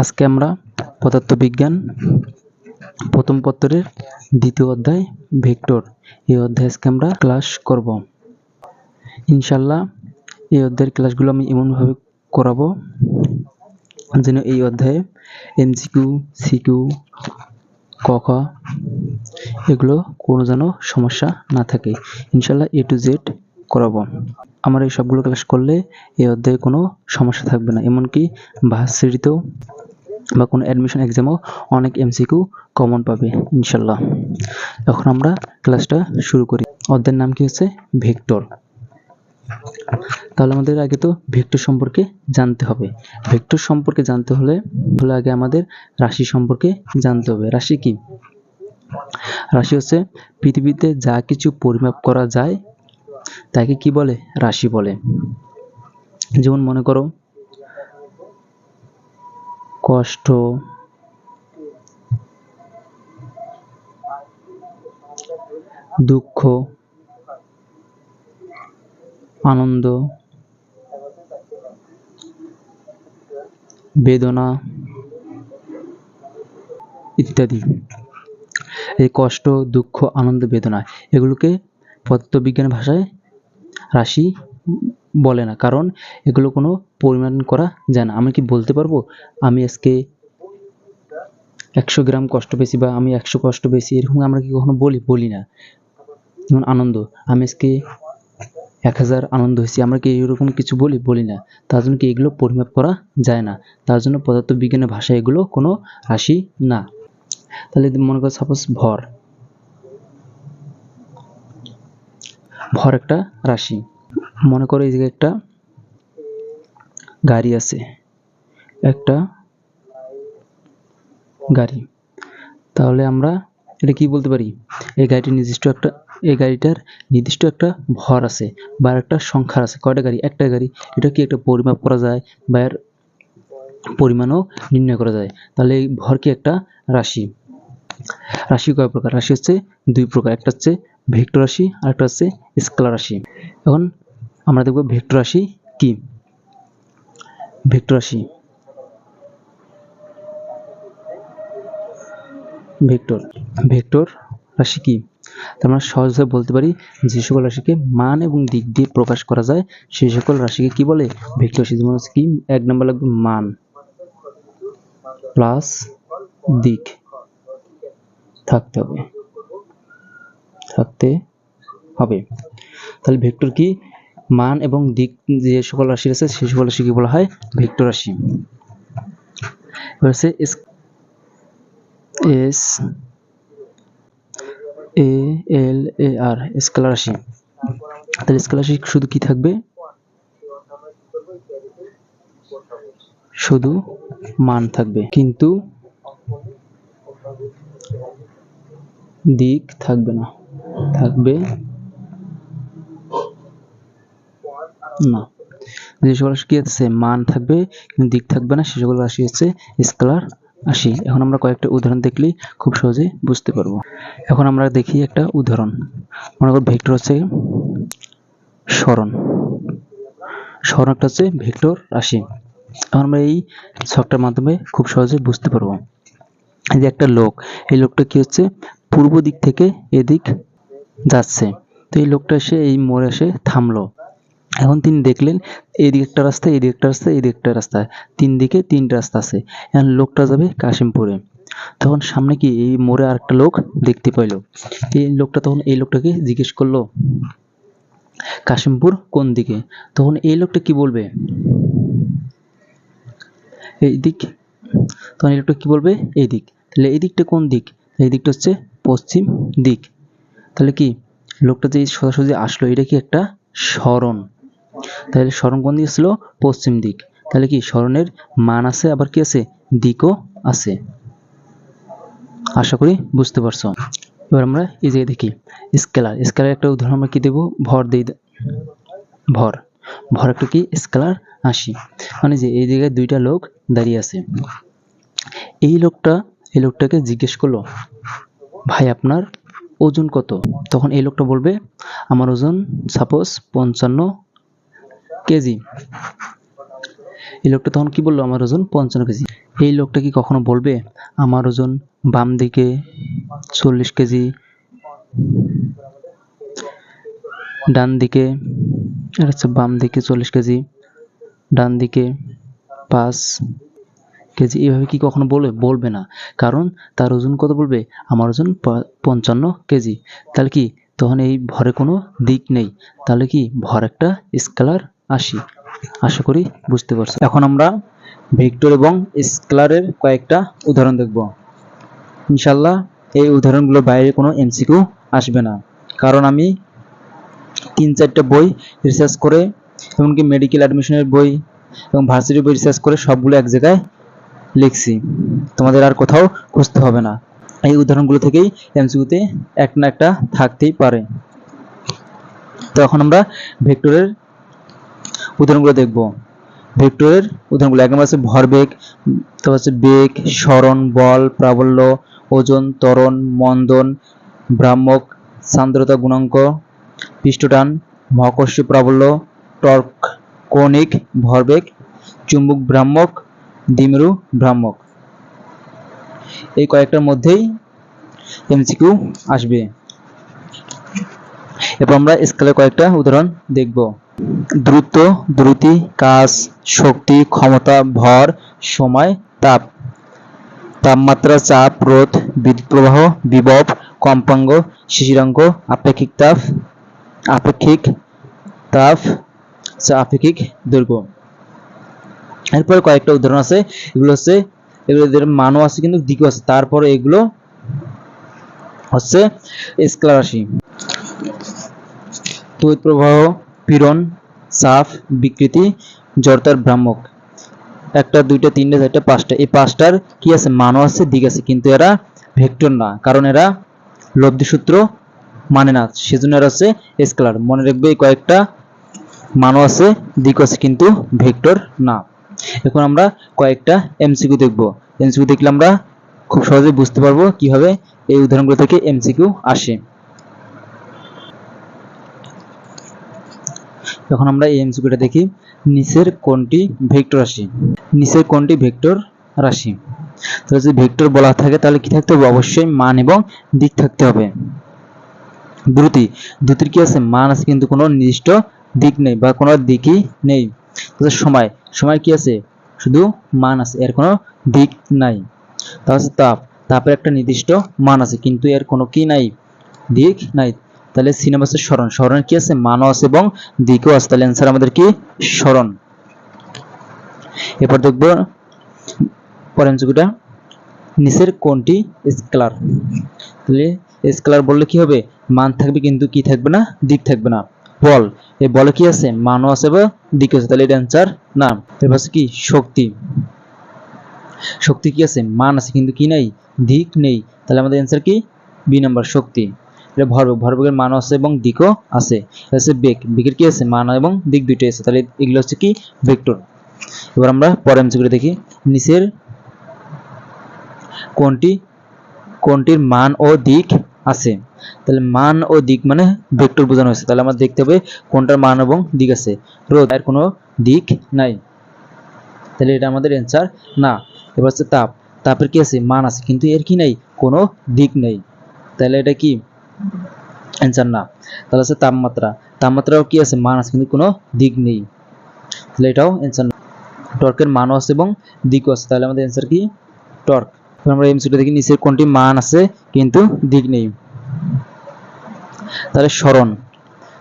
আজকে আমরা পদার্থবিজ্ঞান প্রথম পত্রের দ্বিতীয় অধ্যায় ভেক্টর। এই অধ্যায় আজকে আমরা ক্লাস করব। ইনশাল্লাহ এই অধ্যায়ের ক্লাসগুলো আমি এমনভাবে করাবো যেন এই অধ্যায়ে এমসিকিউ সিকিউ ক এগুলো কোনো যেন সমস্যা না থাকে। ইনশাল্লাহ এ টু জেড করাবো। আমার এই সবগুলো ক্লাস করলে এই অধ্যায়ে কোনো সমস্যা থাকবে না। এমনকি ভার্সিটিতেও বা কোনো অ্যাডমিশন এক্সামও অনেক এমসিকিউ কমন পাবে, ইনশাল্লাহ। এখন আমরা ক্লাসটা শুরু করি। অধ্যায়ের নাম কি হচ্ছে? ভেক্টর। তাহলে আমাদের আগে তো ভেক্টর সম্পর্কে জানতে হবে। ভেক্টর সম্পর্কে জানতে হলে হলে আগে আমাদের রাশি সম্পর্কে জানতে হবে। রাশি কি? রাশি হচ্ছে পৃথিবীতে যা কিছু পরিমাপ করা যায়, তাকে কি বলে? রাশি বলে। যেমন মনে করো কষ্ট। দুঃখ। আনন্দ। বেদনা। ইত্যাদি। এই কষ্ট দুঃখ আনন্দ বেদনা এগুলোকে পদার্থবিজ্ঞান ভাষায় রাশি বলে না। কারণ এগুলো কোনো পরিমাণ করা যায় না। আমি কি বলতে পারব? আমি আজকে একশো গ্রাম কষ্ট পেয়েছি বা আমি একশো কষ্ট পেয়েছি এরকম আমরা কি কখনো বলি? বলি না। যেমন আনন্দ। আমি আজকে এক হাজার আনন্দ হয়েছি। আমরা কি এরকম কিছু বলি? বলি না। তার জন্য কি এগুলো পরিমাপ করা যায় না? তার জন্য পদার্থবিজ্ঞানের ভাষায় এগুলো কোনো রাশি না। তাহলে মনে করো সাপোজ ভর। ভর একটা রাশি। মনে করো এই একটা গাড়ি আছে, একটা গাড়ি। তাহলে আমরা এটা কি বলতে পারি? এই গাড়িটির নির্দিষ্ট একটা, এই গাড়িটার নির্দিষ্ট একটা ভর আছে বা একটা সংখ্যা আছে। কয়টা গাড়ি? একটা গাড়ি। এটা কি একটা পরিমাপ করা যায় বা এর পরিমাণও নির্ণয় করা যায়? তাহলে এই ভর কি একটা? রাশি। রাশি কয় প্রকার? রাশি হচ্ছে দুই প্রকার। একটা হচ্ছে ভেক্টর রাশি আর একটা হচ্ছে স্কেলার রাশি। এখন আমরা দেখব ভেক্টর রাশি কি? ভেক্টর রাশি ভেক্টর। ভেক্টর রাশি কি? আমরা সহজভাবে বলতে পারি যে সকল রাশিকে মান এবং দিক দিয়ে প্রকাশ করা যায়, সেই সকল রাশিকে কি বলে? ভেক্টর রাশি যেমন কি, এক নম্বর লাগবে মান প্লাস দিক। থাকতে হবে। থাকতে হবে। তাহলে ভেক্টর কি? মান এবং দিক যে সকল রাশি আছে সেই সকল রাশিকে বলা হয় ভেক্টর রাশি। এবার হচ্ছে S, A, L, A, R, scalar রাশি। তাহলে স্কেলার রাশি শুধু কি থাকবে? শুধু মান থাকবে। কিন্তু দিক থাকবে না। থাকবে না। যে সকল রাশি কি আছে, মান থাকবে, কিন্তু দিক থাকবে না, সে সকল রাশি হচ্ছে স্কেলার রাশি। এখন আমরা কয়েকটা উদাহরণ দেখলেই খুব সহজে বুঝতে পারব। এখন আমরা দেখি একটা উদাহরণ। মনে করো ভেক্টর হচ্ছে স্মরণ। স্মরণ একটা হচ্ছে ভেক্টর রাশি। এখন আমরা এই ছকটার মাধ্যমে খুব সহজে বুঝতে পারব। এই যে একটা লোক, এই লোকটা কি হচ্ছে, পূর্ব দিক থেকে এদিক যাচ্ছে। তো এই লোকটা এসে এই মোড়ে এসে থামলো। এখন তিনি দেখলেন, এদিকে একটা রাস্তা, এদিকে একটা রাস্তা, এদিকে একটা রাস্তা, তিন দিকে তিনটা রাস্তা আছে। এখন লোকটা যাবে কাশিমপুরে। তখন সামনে কি এই মোড়ে আরেকটা লোক দেখতে পাইলো। এই লোকটা তখন এই লোকটাকে জিজ্ঞেস করল, কাশিমপুর কোন দিকে? তখন এই লোকটা কি বলবে? এই দিক। তখন এই লোকটা কি বলবে? এই দিক। তাহলে এই দিকটা কোন দিক? এই দিকটা হচ্ছে পশ্চিম দিক। তাহলে কি? লোকটা যে সোজাসুজি আসলো, এটা কি একটা স্মরণ? তাহলে স্মরণ কোন দিকে ছিল পশ্চিম দিক। তাহলে কি স্মরণের মান আছে, আবার কি আছে? দিকও আছে। আশা করি বুঝতে পারছ। এবার আমরা এই জায়গায় দেখি। স্কেলার। স্কেলার একটা উদাহরণ আমরা কি দেবো? ভর দিই ভর। ভর একটা কি? স্কেলার আসি মানে যে এই জায়গায় দুইটা লোক দাঁড়িয়ে আছে। এই লোকটা, এই লোকটাকে জিজ্ঞেস করল, ভাই, আপনার ওজন কত? তখন এই লোকটা বলবে, আমার ওজন সাপোজ পঞ্চান্ন কেজি। এই লোকটা তখন কি বলল আমার ওজন? পঞ্চান্ন কেজি। এই লোকটা কি কখনো বলবে? আমার ওজন বাম দিকে চল্লিশ কেজি, ডান দিকে বাম দিকে চল্লিশ কেজি, ডান দিকে পাঁচ কেজি। এভাবে কি কখনো বলবে বলবে না। কারণ তার ওজন কত বলবে? আমার ওজন পঞ্চান্ন কেজি। তাহলে কি তখন এই ভরে কোনো দিক নেই? তাহলে কি ভর একটা স্কেলার আসি আশা করি বুঝতে পারছ। এখন আমরা ভেক্টর এবং স্কেলারের কয়েকটা উদাহরণ দেখব। ইনশাল্লাহ এই উদাহরণগুলোর বাইরে কোনো এমসিকিউ আসবে না। কারণ আমি তিন চারটা বই রিসার্চ করে, এমনকি মেডিকেল অ্যাডমিশনের বই এবং ভার্সিটির বই রিসার্চ করে সবগুলো এক জায়গায় লিখছি। তোমাদের আর কোথাও খুঁজতে হবে না। এই উদাহরণগুলো থেকেই এমসিকিউতে এক না একটা থাকতেই পারে। তো এখন আমরা ভেক্টরের উদাহরণগুলো দেখব। ভেক্টরের উদাহরণগুলো, এক নম্বর আছে ভরবেগ, তারপর হচ্ছে বেগ সরণ বল, প্রাবল্য, ওজন, ত্বরণ, মন্দন ভ্রামক সান্দ্রতা গুণাঙ্ক, পৃষ্ঠটান মহাকর্ষীয় প্রাবল্য, টর্ক, কৌণিক, ভরবেগ, চুম্বক ভ্রামক দ্বিমেরু ভ্রামক এই কয়েকটার মধ্যেই এমসিকিউ আসবে। এরপর আমরা স্কেলের কয়েকটা উদাহরণ দেখব। দ্রুত দ্রুতি কাজ শক্তি ক্ষমতা ভর সময় তাপ। তাপমাত্রা চাপ রোধ বিদ্যুৎ প্রবাহ বিভব কম্পাঙ্গ শিশিরাঙ্ক আপেক্ষিক তাপ আপেক্ষিক তাপ আচ্ছা, আপেক্ষিক দৈর্ঘ্য। এরপরে কয়েকটা উদাহরণ আছে। এগুলো হচ্ছে এগুলোদের মানও আছে কিন্তু দিকও আছে। তারপরে এগুলো হচ্ছে স্কেলার রাশি। তড়িৎ প্রবাহ, পীড়ন চাপ বিকৃতি, জড়তার ভ্রামক। একটা, দুইটা, তিনটা, চারটা, পাঁচটা। এই পাঁচটার কি আছে? মানও আছে, দিক আছে। কিন্তু এরা ভেক্টর না। কারণ এরা লব্ধি সূত্র মানে না। সেজন্য এরা হচ্ছে স্কেলার। মনে রাখবে এই কয়েকটা মানও আছে দিক আছে, কিন্তু ভেক্টর না। এখন আমরা কয়েকটা এমসিকিউ দেখব। এমসিকিউ দেখলে আমরা খুব সহজে বুঝতে পারব কীভাবে এই উদাহরণগুলো থেকে এমসিকিউ আসে। এখন আমরা এই এমসিকিউটা দেখি। নিচের কোনটি ভেক্টর রাশি। নিচের কোনটি ভেক্টর রাশি। তাহলে যদি ভেক্টর বলা থাকে, তাহলে কি থাকতে হবে? অবশ্যই মান এবং দিক থাকতে হবে। দ্রুতি দ্রুতির কি আছে? মান আছে, কিন্তু কোনো নির্দিষ্ট দিক নেই বা কোনো দিকই নেই। তাহলে সময়। সময় কি আছে? শুধু মান আছে, এর কোনো দিক নাই। তাহলে তাপ। তাপের একটা নির্দিষ্ট মান আছে, কিন্তু এর কোনো কি নাই? দিক নাই। তাহলে সিনেমাসের স্মরণ। স্মরণের কি আছে? আছে এবং দিকও আছে। তাহলে অ্যান্সার আমাদের কি? স্মরণ। এরপর দেখব পরের নিচের কোনটি? স্কেলার। তাহলে স্কেলার বললে কি হবে? মান থাকবে কিন্তু কি থাকবে না? দিক থাকবে না। বল। এই বলে কি আছে? মানও আছে বা দিক আছে। তাহলে এটা অ্যান্সার না। এরপর হচ্ছে কি? শক্তি। শক্তি কি আছে? মান আছে কিন্তু কি নাই? দিক নেই। তাহলে আমাদের অ্যান্সার কি? বি নাম্বার শক্তি। এটা ভরবেগ ভরবেগের মান আছে এবং দিকও আছে। হচ্ছে বেগ বেগের কি আছে? মান এবং দিক দুইটাই আছে। তাহলে এগুলো হচ্ছে কি? ভেক্টর। এবার আমরা পরের এমসিকিউটা দেখি। নিচের কোনটি কোনটির মান ও দিক আছে। তাহলে মান ও দিক মানে ভেক্টর বোঝানো হয়েছে। তাহলে আমরা দেখতে হবে কোনটার মান এবং দিক আছে। রোদ এর কোনো দিক নাই। তাহলে এটা আমাদের অ্যান্সার না। এবার হচ্ছে তাপ। তাপের কি আছে? মান আছে। কিন্তু এর কি নেই? কোনো দিক নেই। তাহলে এটা কি? অ্যান্সার না তাহলে হচ্ছে তাপমাত্রা। তাপমাত্রাও কি আছে? মান আছে কিন্তু কোনো দিক নেই। তাহলে এটাও অ্যান্সার না। টর্কের মানও আছে এবং দিকও আছে। তাহলে আমাদের অ্যান্সার কি? টর্ক। আমরা এমসিটা দেখি, নিচের কোনটি মান আছে, কিন্তু দিক নেই। তাহলে স্মরণ।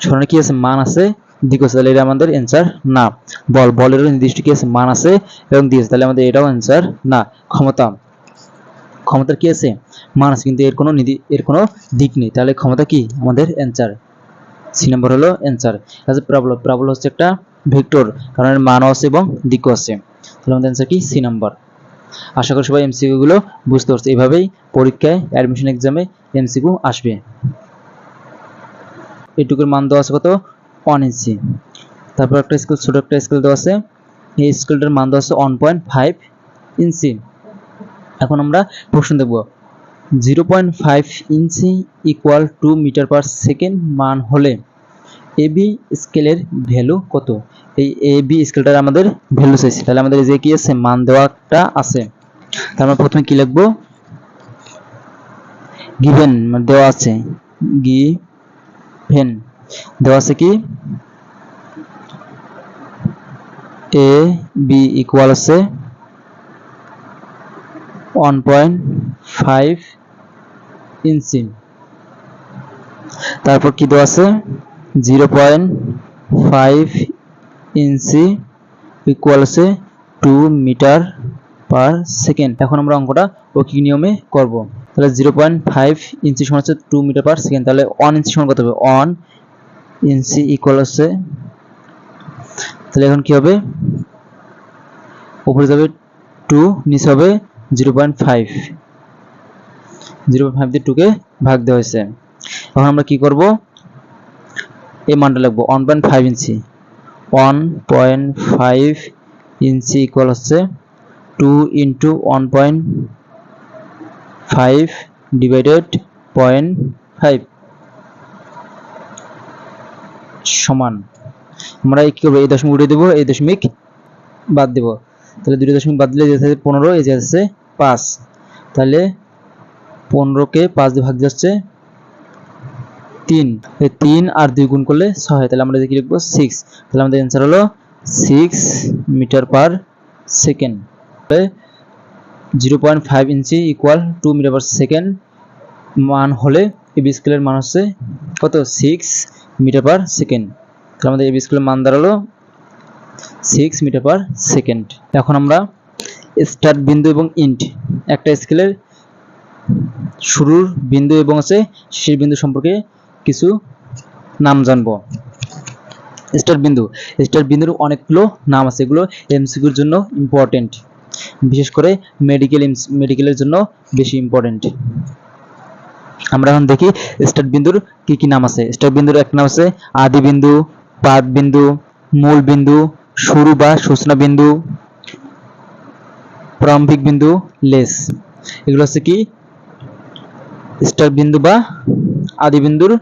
স্মরণে কি আছে? মান আছে, দিক আছে। তাহলে এটা আমাদের অ্যান্সার না। বল, বলেরও নির্দিষ্ট কি আছে? মান আছে এবং দিক আছে। তাহলে আমাদের এটাও অ্যান্সার না। ক্ষমতা। ক্ষমতার কি আছে? মান আছে কিন্তু এর কোনো নিদি- এর কোনো দিক নেই। তাহলে ক্ষমতা কি? আমাদের অ্যান্সার সি নম্বর হলো অ্যান্সার আচ্ছা প্রাবল প্রাবল হচ্ছে একটা ভেক্টর কারণ এর মানও আছে এবং দিকও আছে। তাহলে আমাদের অ্যান্সার কি? সি নম্বর। আশা করি সবাই এমসিকিউ গুলো বুঝতে পারছে। এইভাবেই পরীক্ষায় অ্যাডমিশন এক্সামে এমসিকিউ আসবে। এটুকুর মান দেওয়া আছে কত? ওয়ান ইঞ্চি তারপর একটা স্কেল ছোট একটা স্কেল দেওয়া আছে। এই স্কেলটার মান দেওয়া আছে ওয়ান পয়েন্ট ফাইভ ইঞ্চি এখন আমরা প্রশ্ন দেখব। Zero point five inch equal to metre per second মান হলে এ বি স্কেলের ভ্যালু কত? এই এ বি স্কেলটার আমাদের ভ্যালু চাইছি। তাহলে আমাদের যে কি আছে? মান দেওয়াটা আছে। তার মানে প্রথমে কি লিখব? গিভেন মানে দেওয়া আছে। গিভেন দেওয়া আছে কি? এ বি ইকুয়াল আছে ওয়ান পয়েন্ট ফাইভ ইঞ্চি তারপর কি দেওয়া আছে? Zero point five inch equal আছে টু মিটার পার সেকেন্ড এখন আমরা অঙ্কটা ঐকিক নিয়মে করব। তাহলে জিরো পয়েন্ট ফাইভ ইঞ্চি সমান হচ্ছে টু মিটার পার সেকেন্ড তাহলে ওয়ান ইঞ্চি সমান কত হবে? ওয়ান ইঞ্চি ইকুয়াল আছে। তাহলে এখন কি হবে? উপরে যাবে টু নিচে হবে zero point five. Zero point five দিয়ে টুকে ভাগ দেওয়া হয়েছে। এখন আমরা কি করব? এই মানটা লিখব one point five inch. One point five inch equal হচ্ছে two into one point five divided point five সমান। আমরা কি করব? এই দশমিক উঠিয়ে দেবো, এই দশমিক বাদ দেবো। তাহলে দুটো দশমিক বাদ দিলে যেতে পনেরো, এই যাচ্ছে পাঁচ। তাহলে পনেরোকে পাঁচ দিয়ে ভাগ যাচ্ছে তিন। তিন আর দুই গুণ করলে ছয় তাহলে আমরা কি লিখব সিক্স তাহলে আমাদের অ্যান্সার হলো six metre per second zero point five inch equal two metre per second মান হলে এবি স্কেলের মান হচ্ছে কত? সিক্স মিটার পার সেকেন্ড তাহলে আমাদের এবি স্কেলের মান দাঁড়াল সিক্স মিটার পার সেকেন্ড এখন আমরা স্টার্ট বিন্দু এবং ইন্ট একটা স্কেলের শুরুর বিন্দু এবং আছে শেষের বিন্দু সম্পর্কে কিছু নাম জানব। স্টার্ট বিন্দু। স্টার্ট বিন্দুর অনেকগুলো নাম আছে, এগুলো এমসিকিউর জন্য ইম্পর্টেন্ট বিশেষ করে মেডিকেল মেডিকেলের জন্য বেশি ইম্পর্টেন্ট আমরা এখন দেখি স্টার্ট বিন্দুর কি কি নাম আছে। স্টার্ট বিন্দুর এক নাম আছে আদি বিন্দু, পাদ বিন্দু, মূল বিন্দু শুরু বা সূচনা বিন্দু, প্রারম্ভিক বিন্দু, লেস। এগুলো হচ্ছে কি? স্টার বিন্দু বা আদি বিন্দুর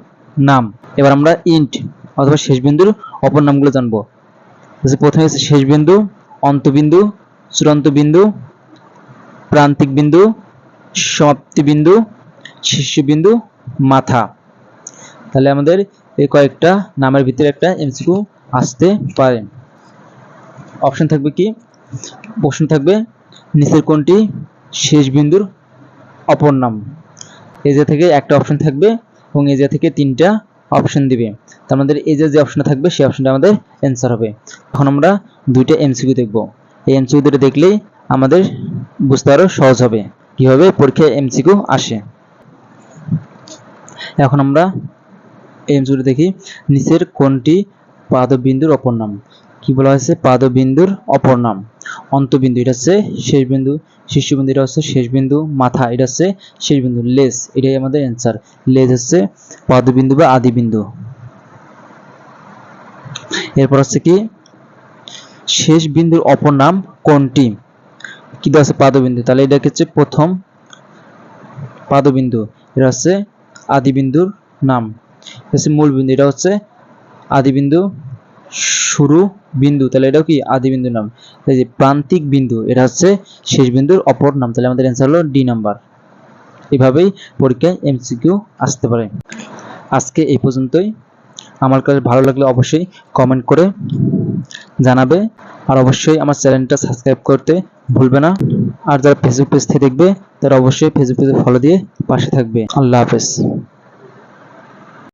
নাম। এবার আমরা ইন্ট অথবা শেষ বিন্দুর অপর নামগুলো জানব। প্রথমে হচ্ছে শেষ বিন্দু, অন্তবিন্দু, চূড়ান্ত বিন্দু, প্রান্তিক বিন্দু, সমাপ্তি বিন্দু শীর্ষবিন্দু মাথা। তাহলে আমাদের এই কয়েকটা নামের ভিতরে একটা এমসিকিউ আসতে পারে। অপশন থাকবে কি? প্রশ্ন থাকবে নিচের কোনটি শেষ বিন্দুর অপর নাম। যে থেকে একটা অপশন থাকবে এবং যে থেকে তিনটা অপশন দিবে। তার আমাদের এই যে অপশনটা থাকবে, সেই অপশনটা আমাদের অ্যান্সার হবে। এখন আমরা দুইটা এমসিকিউ দেখব। এই এমসিকিউ দুটো দেখলেই আমাদের বুঝতে আরও সহজ হবে। কীভাবে পরীক্ষায় এমসিকিউ আসে। এখন আমরা এমসিকিউ দেখি। নিচের কোনটি পাদবিন্দুর অপর নাম। কি বলা হয়েছে? পাদবিন্দুর অপর নাম। অন্তবিন্দু, এটা হচ্ছে শেষ বিন্দু শীর্ষবিন্দু এটা হচ্ছে শেষ বিন্দু মাথা, এটা হচ্ছে শেষ বিন্দু লেস এটাই আমাদের অ্যান্সার লেস হচ্ছে পাদবিন্দু বা আদি বিন্দু এরপর হচ্ছে কি? শেষ বিন্দুর অপর নাম কোনটি? কি দেওয়া আছে পাদবিন্দু? তাহলে এটা হচ্ছে প্রথম পাদবিন্দু। এটা হচ্ছে আদি বিন্দুর নাম। এটা হচ্ছে মূল বিন্দু এটা হচ্ছে আদি বিন্দু শুরু বিন্দু, তাহলে এটাও কি আদি বিন্দুর নাম? এই যে প্রান্তিক বিন্দু, এটা হচ্ছে শেষ বিন্দুর অপর নাম, তাহলে আমাদের অ্যান্সার হলো ডি নাম্বার এভাবেই পরীক্ষায় এমসিকিউ আসতে পারে। আজকে এই পর্যন্তই। আমার কাছে ভালো লাগলে অবশ্যই কমেন্ট করে জানাবে। আর অবশ্যই আমার চ্যানেলটা সাবস্ক্রাইব করতে ভুলবে না। আর যারা ফেসবুক পেজ থেকে দেখবে, তারা অবশ্যই ফেসবুক পেজে ফলো দিয়ে পাশে থাকবে। আল্লাহ হাফেজ।